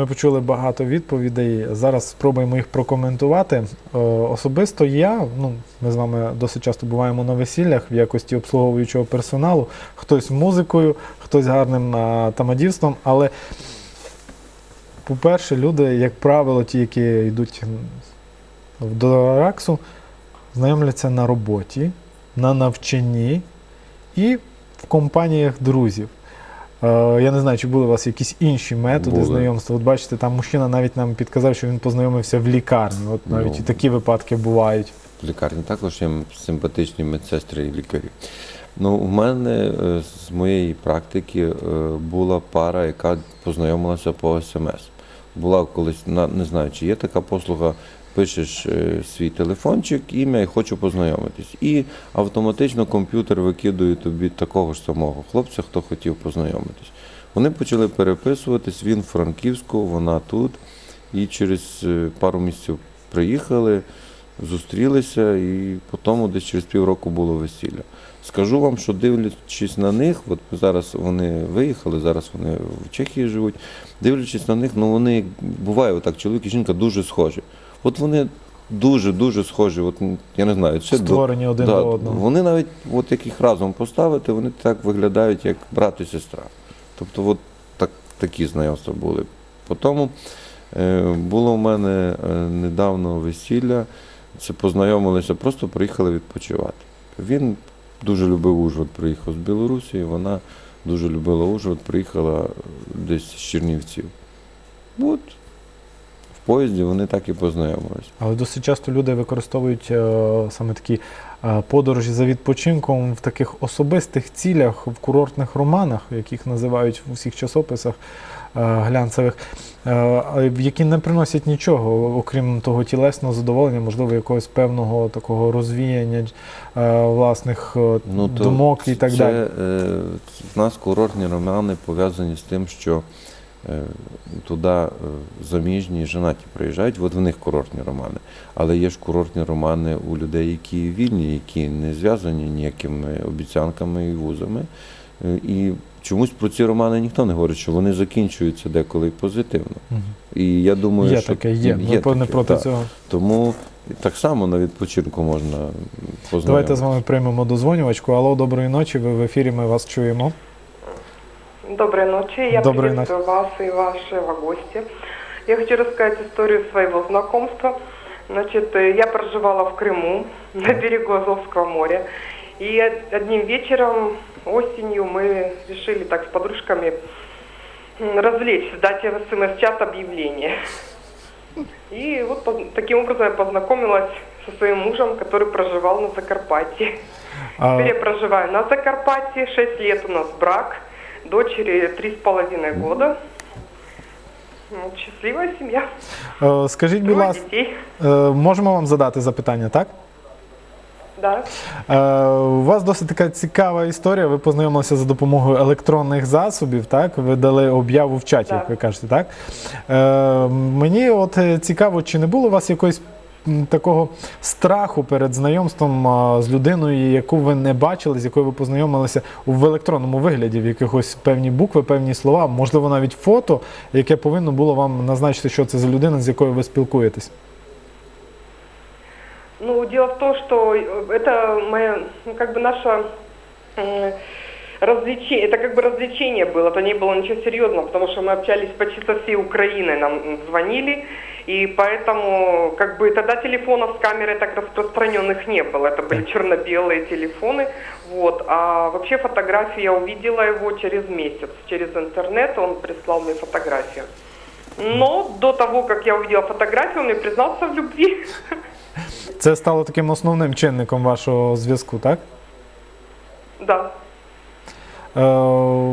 Ми почули багато відповідей. Зараз спробуємо їх прокоментувати. Е, Особисто я, ну, ми з вами досить часто буваємо на весіллях в якості обслуговуючого персоналу. Хтось музикою, хтось гарним тамадівством. Але, по-перше, люди, як правило, ті, які йдуть до Раксу, знайомляться на роботі, на навчанні і в компаніях друзів. Е, Я не знаю, чи були у вас якісь інші методи Були. знайомства. От бачите, там мужчина навіть нам підказав, що він познайомився в лікарні. От навіть Ну. і такі випадки бувають. В лікарні також є симпатичні медсестри і лікарі. Ну, у мене е, з моєї практики е, була пара, яка познайомилася по смс. Була колись, не знаю, чи є така послуга, пишеш е, свій телефончик, ім'я і хочу познайомитись. І автоматично комп'ютер викидує тобі такого ж самого хлопця, хто хотів познайомитись. Вони почали переписуватись, він в Франківську, вона тут. І через е, пару місяців приїхали, зустрілися, і потім десь через півроку було весілля. Скажу вам, що дивлячись на них, от зараз вони виїхали, зараз вони в Чехії живуть. Дивлячись на них, ну вони буває отак, чоловік і жінка дуже схожі. От вони дуже-дуже схожі. От я не знаю, до- Створені один Да, до одного. Вони навіть, от як їх разом поставити, вони так виглядають, як брат і сестра. Тобто, от так, такі знайомства були. Потім е, було в мене е, недавно весілля. Це познайомилися, просто приїхали відпочивати. Він дуже любив Ужгород, приїхав з Білорусі, вона дуже любила Ужгород, приїхала десь з Чернівців. От поїзді вони так і познайомилися. Але досить часто люди використовують е, саме такі е, подорожі за відпочинком в таких особистих цілях, в курортних романах, яких називають в усіх часописах е, глянцевих, які не приносять нічого, окрім того тілесного задоволення, можливо, якогось певного такого розвіяння власних е, думок і так це, далі. В нас курортні романи пов'язані з тим, що туди е, заміжні женаті приїжджають, от в них курортні романи. Але є ж курортні романи у людей, які вільні, які не зв'язані ніякими обіцянками і вузами. Е, І чомусь про ці романи ніхто не говорить, що вони закінчуються деколи позитивно. Мгм. І я думаю, Є що таке, є. Ми по- не проти так. цього. Тому так само на відпочинку можна познайомитися. Давайте з вами приймемо дозвонювачку. Алло, доброї ночі. Ви в ефірі. Ми вас чуємо. Доброй ночи. Я Доброй приветствую вас и вашего гостя. Я хочу рассказать историю своего знакомства. Значит, э, я проживала в Крыму, на берегу Азовского моря. И од- одним вечером, осенью, мы решили так с подружками развлечься, дать в СМС-чат объявление. И вот таким образом я познакомилась со своим мужем, который проживал на Закарпатье. А, Теперь я проживаю на Закарпатье, 6 лет у нас брак, дочери три с половиной года. Ну, Счастливая семья, е, Скажіть, будь ласка, е, можемо вам задати запитання, так? Да. Е, У вас досить така цікава історія. Ви познайомилися за допомогою електронних засобів, так? Ви дали об'яву в чаті, як Так. ви кажете, так? Е, Мені от е, цікаво, чи не було у вас якоїсь такого страху перед знайомством а, з людиною, яку ви не бачили, з якою ви познайомилися в електронному вигляді, в якихось певні букви, певні слова, можливо, навіть фото, яке повинно було вам назначити, що це за людина, з якою ви спілкуєтесь. Ну, дело в том, что э, это моя, ну, как бы наша м, развлечение, это как бы развлечение было, это не было ничего серьезного, потому что мы общались почти со всей Украиной, нам м, звонили, и поэтому как бы тогда телефонов с камерой так распространенных не было, это были черно-белые телефоны, вот, а вообще фотографии я увидела его через месяц, через интернет он прислал мне фотографию. Но до того, как я увидела фотографию, он мне признался в любви. Це стало таким основним чинником вашого зв'язку, так? Да. Е,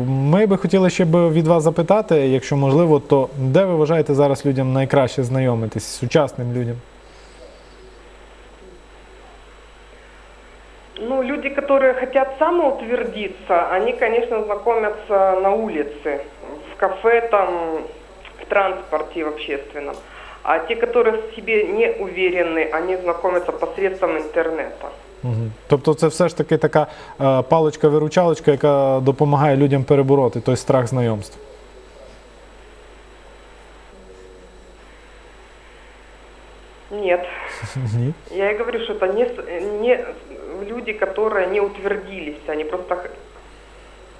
Ми би хотіли ще б від вас запитати, якщо можливо, то де ви вважаєте зараз людям найкраще знайомитись, сучасним людям? Ну, люди, которые хотят самоутвердиться, они, конечно, знакомятся на улице, в кафе, там, в транспорте в общественном. А те, которые в себе не уверены, они знакомятся посредством интернета. Угу. Тобто це все ж таки така е, паличка-виручалочка, яка допомагає людям перебороти той страх знайомств. Нет. Ні. Я и говорю, что это не, не люди, которые не утвердились, они просто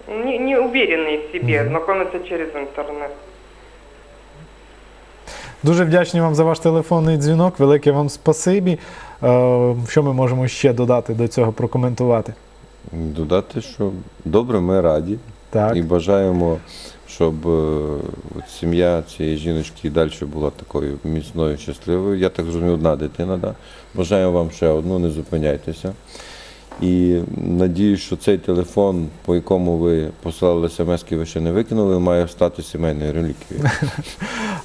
не, не уверенные в себе, знакомятся через интернет. Дуже вдячні вам за ваш телефонний дзвінок. Велике вам спасибі. Е, Що ми можемо ще додати до цього, прокоментувати? Додати, що добре, ми раді Так. і бажаємо, щоб е, от сім'я цієї жіночки і далі була такою міцною, щасливою. Я так зрозумів, одна дитина. Да? Бажаємо вам ще одну, не зупиняйтеся. І надіюсь, що цей телефон, по якому ви послали смс, ви ще не викинули, має стати сімейною реліквією.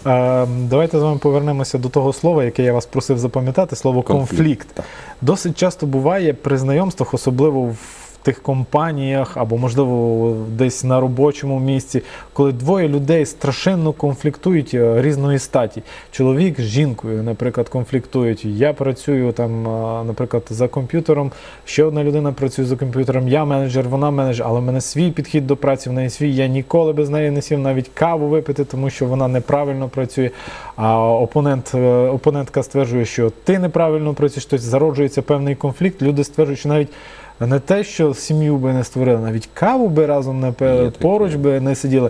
Е, Давайте з вами повернемося до того слова, яке я вас просив запам'ятати, слово конфлікт. конфлікт. Досить часто буває при знайомствах, особливо в тих компаніях або, можливо, десь на робочому місці, коли двоє людей страшенно конфліктують е, різної статі. Чоловік з жінкою, наприклад, конфліктують. Я працюю там, е, наприклад, за комп'ютером, ще одна людина працює за комп'ютером, я менеджер, вона менеджер, але в мене свій підхід до праці, в неї свій. Я ніколи без неї не сів навіть каву випити, тому що вона неправильно працює. А опонент, е, опонентка стверджує, що ти неправильно працюєш, тобто зароджується певний конфлікт. Люди стверджують, що навіть не те, що сім'ю би не створили, навіть каву би разом не Є пили, таке. поруч би не сиділи.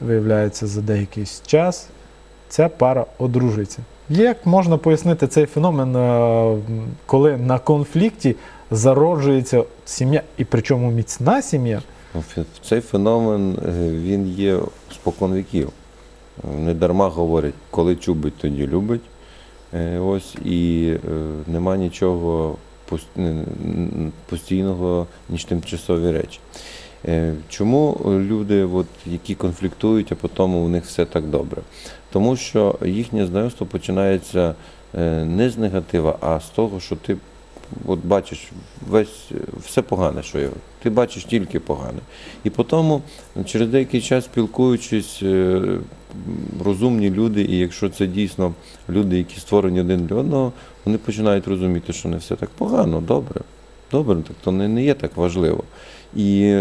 Виявляється, за деякий час ця пара одружується. Як можна пояснити цей феномен, е, коли на конфлікті зароджується сім'я, і причому міцна сім'я? Фе- Цей феномен е, він є спокон віків. Не дарма говорять, коли чубить, тоді любить. Е, Ось і е, нема нічого постійного, ніж тимчасові речі. Е, Чому люди, от, які конфліктують, а потім у них все так добре? Тому що їхнє знайомство починається е, не з негатива, а з того, що ти от бачиш весь все погане, що є. Ти бачиш тільки погане. І потім, через деякий час, спілкуючись, е, розумні люди, і якщо це дійсно люди, які створені один для одного, вони починають розуміти, що не все так погано, добре. Добре, так то не, не є так важливо. І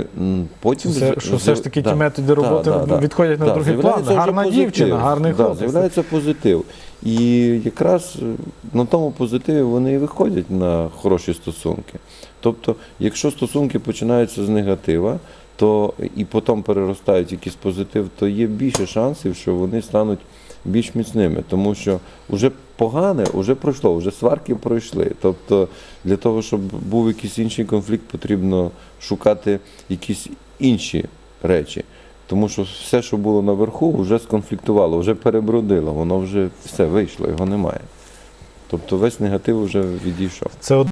потім Це, що все ж таки ті методи роботи да, да. відходять на Да, другий план. Гарна позитив. дівчина, гарний да, хлопець. З'являється позитив. І якраз е, на тому позитиві вони і виходять на хороші стосунки. Тобто, якщо стосунки починаються з негатива, то і потім переростають якийсь позитив, то є більше шансів, що вони стануть більш міцними, тому що вже погане вже пройшло, вже сварки пройшли. Тобто для того, щоб був якийсь інший конфлікт, потрібно шукати якісь інші речі. Тому що все, що було наверху, вже сконфліктувало, вже перебродило, воно вже все вийшло, його немає. Тобто весь негатив вже відійшов. Це